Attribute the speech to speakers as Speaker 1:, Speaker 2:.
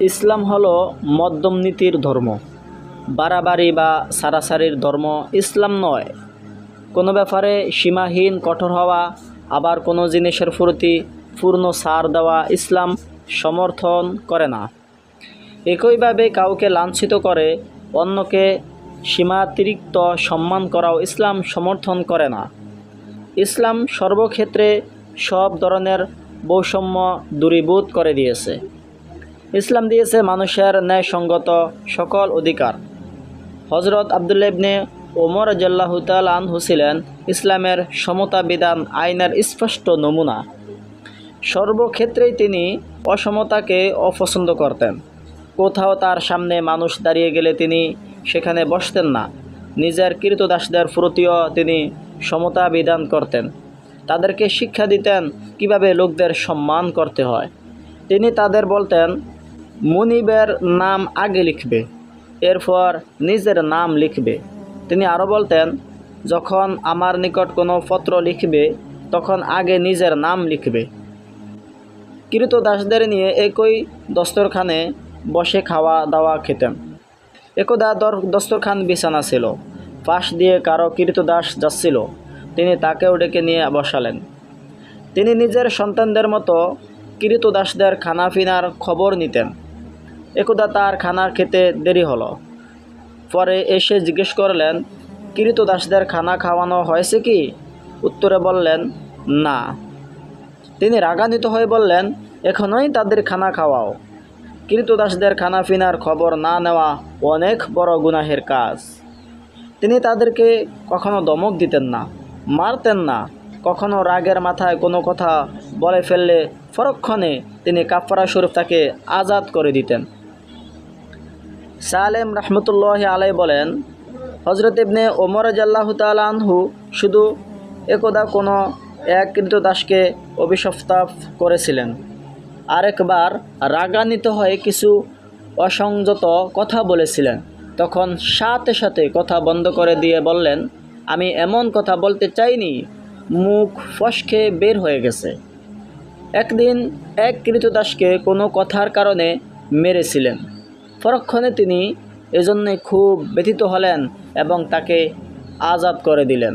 Speaker 1: ইসলাম হলো মধ্যম নীতির ধর্ম। বাড়াবাড়ি বা সারাসারির ধর্ম ইসলাম নয়। কোনো ব্যাপারে সীমাহীন, কঠোর হওয়া, আবার কোনো জিনিসের প্রতি পূর্ণ সার দেওয়া ইসলাম সমর্থন করে না। একইভাবে কাউকে লাঞ্ছিত করে, অন্যকে সীমাতিরিক্ত সম্মান করাও ইসলাম সমর্থন করে না। ইসলাম সর্বক্ষেত্রে সব ধরনের বৈষম্য দূরীভূত করে দিয়েছে। ইসলাম দিয়েছে মানুষের ন্যায়সঙ্গত সকল অধিকার। হজরত আবদুল্লা ইবনে ওমর জাল্লাহ আনহু ছিলেন ইসলামের সমতা বিধান আইনের স্পষ্ট নমুনা। সর্বক্ষেত্রেই তিনি অসমতাকে অপছন্দ করতেন। কোথাও তার সামনে মানুষ দাঁড়িয়ে গেলে তিনি সেখানে বসতেন না। নিজের কীর্তদাসদের প্রতিও তিনি সমতা বিধান করতেন। তাদেরকে শিক্ষা দিতেন কীভাবে লোকদের সম্মান করতে হয়। তিনি তাদের বলতেন মুনিবের নাম আগে লিখবে, এরপর নিজের নাম লিখবে। তিনি আরও বলতেন, যখন আমার নিকট কোনো পত্র লিখবে, তখন আগে নিজের নাম লিখবে। কৃত দাসদের নিয়ে একই দস্তরখানে বসে খাওয়া দাওয়া খেতেন। একদা দর, দস্তরখান বিছানা ছিল, পাশ দিয়ে কারও কৃত দাস যাচ্ছিল, তিনি তাকেও ডেকে নিয়ে বসালেন। তিনি নিজের সন্তানদের মতো কৃতদাসদের দাসদের পিনার খবর নিতেন। একদা তার খানা খেতে দেরি হলো। পরে এসে জিজ্ঞেস করলেন কৃতদাসদের খানা খাওয়ানো হয়েছে কি? উত্তরে বললেন, না। তিনি রাগান্বিত হয়ে বললেন, এখনই তাদের খানা খাওয়াও। কৃতদাসদের খানা পিনার খবর না নেওয়া অনেক বড় গুনাহের কাজ। তিনি তাদেরকে কখনো দমক দিতেন না, মারতেন না, কখনো রাগের মাথায় কোনো কথা বলে ফেললে পরক্ষণে তিনি কাপড়া শরীফ তাকে আজাদ করে দিতেন। সালেম রহমতুল্লাহ আলাই বলেন হজরত ইবনে ওমর জাল্লাহ তালাহু শুধু একদা কোনো এক কৃতদাসকে অভিশপ্তাপ করেছিলেন। আরেকবার রাগান্বিত হয়ে কিছু অসংযত কথা বলেছিলেন। তখন সাথে সাথে কথা বন্ধ করে দিয়ে বললেন, আমি এমন কথা বলতে চাইনি, মুখ ফসকে বের হয়ে গেছে। একদিন এক কৃতদাসকে কোনো কথার কারণে মেরেছিলেন। পরক্ষণে তিনি এজন্যে খুব ব্যথিত হলেন এবং তাকে আজাদ করে দিলেন।